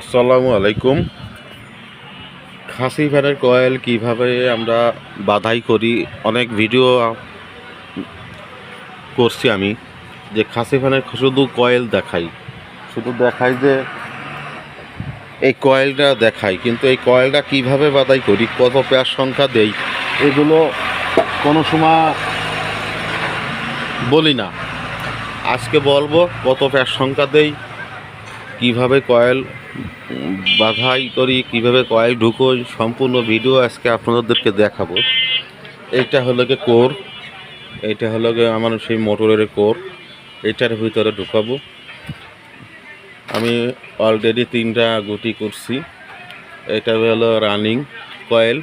আসসালামু আলাইকুম। খাসি ফ্যানের কয়েল কীভাবে আমরা বাধাই করি, অনেক ভিডিও করছি আমি যে খাসি ফ্যানের শুধু কয়েল দেখাই। শুধু দেখাই যে এই কয়েলটা দেখাই, কিন্তু এই কয়েলটা কীভাবে বাধাই করি, কত পেয়ার সংখ্যা দেই, এগুলো কোনো সময় বলি না। আজকে বলব কত পেয়ার সংখ্যা দেই কীভাবে কয়েল বাধাই করি, কীভাবে কয়েল ঢুকোই সম্পূর্ণ ভিডিও আজকে আপনাদেরকে দেখাবো। এইটা হলো গিয়ে কোর। এইটা হলো গিয়ে আমার সেই মোটরের কোর। এটার ভিতরে ঢুকাবো। আমি অলরেডি তিনটা গুটি করছি। এটা হলো রানিং কয়েল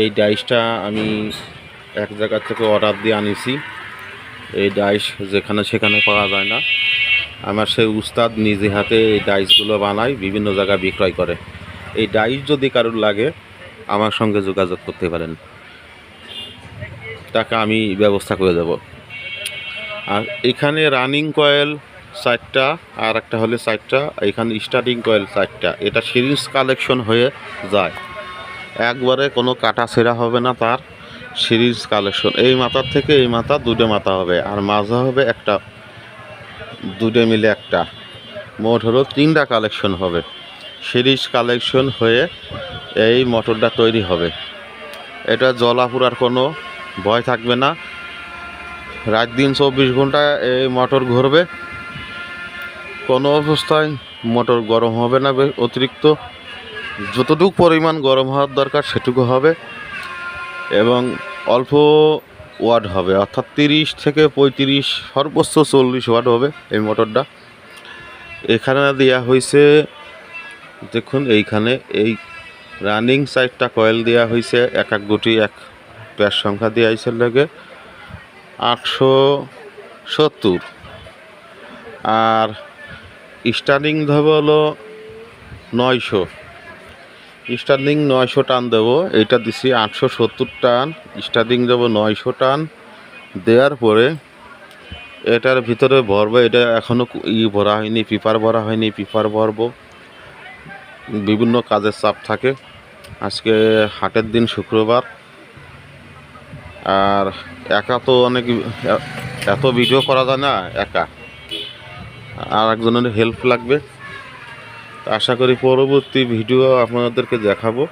এই ডাইসটা আমি এক জায়গা থেকে অর্ডার দিয়ে আনিছি। এই ডাইস যেখানে সেখানে পাওয়া যায় না। আমার সেই উস্তাদ নিজে হাতে এই ডাইসগুলো বানায়, বিভিন্ন জায়গায় বিক্রয় করে। এই ডাইস যদি কারোর লাগে, আমার সঙ্গে যোগাযোগ করতে পারেন। তাকে আমি ব্যবস্থা করে দেব। আর এখানে রানিং কয়েল চারটা আর একটা হলে চারটা এখানে স্টার্টিং কয়েল চারটা এটা সিরিজ কালেকশন হয়ে যায়। একবারে কোনো কাটা ছেঁড়া হবে না তার। সিরিজ কালেকশন এই মাথার থেকে এই মাথা, দুটো মাথা হবে। আর মাঝে হবে একটা। দুটো মিলে একটা। মোট হলো তিনটা কালেকশন হবে। সিরিজ কালেকশন হয়ে এই মোটরটা তৈরি হবে। এটা জলাপুরার কোনো ভয় থাকবে না। রাত দিন চব্বিশ ঘণ্টা এই মোটর ঘুরবে। কোনো অবস্থায় মোটর গরম হবে না অতিরিক্ত। যতটুকু পরিমাণ গরম হওয়ার দরকার সেটুকু হবে। এবং অল্প ওয়াট হবে, অর্থাৎ তিরিশ থেকে পঁয়ত্রিশ, সর্বোচ্চ চল্লিশ ওয়াট হবে এই মোটরটা। এখানে দেওয়া হয়েছে, দেখুন এইখানে এই রানিং সাইডটা কয়েল দেওয়া হয়েছে, এক এক গুটি, এক প্যার সংখ্যা দেওয়া হয়েছে লাগে আটশো সত্তর। আর স্টার্টিং ধরবে হলো নয়শো। স্টার্টিং নয়শো টান দেবো। এটা দিছি আটশো সত্তর টান, স্টার্টিং দেবো নয়শো টান। দেওয়ার পরে এটার ভিতরে ভরবো, এটা এখনও ই ভরা হয়নি, পেপার ভরা হয়নি, পেপার ভরবো। বিভিন্ন কাজের চাপ থাকে। আজকে হাটের দিন শুক্রবার। আর একা তো অনেক এত ভিডিও করা যায় না, একা। আর একজনের হেল্প লাগবে। আশা করি পরবর্তী ভিডিও আপনাদেরকে দেখাবো।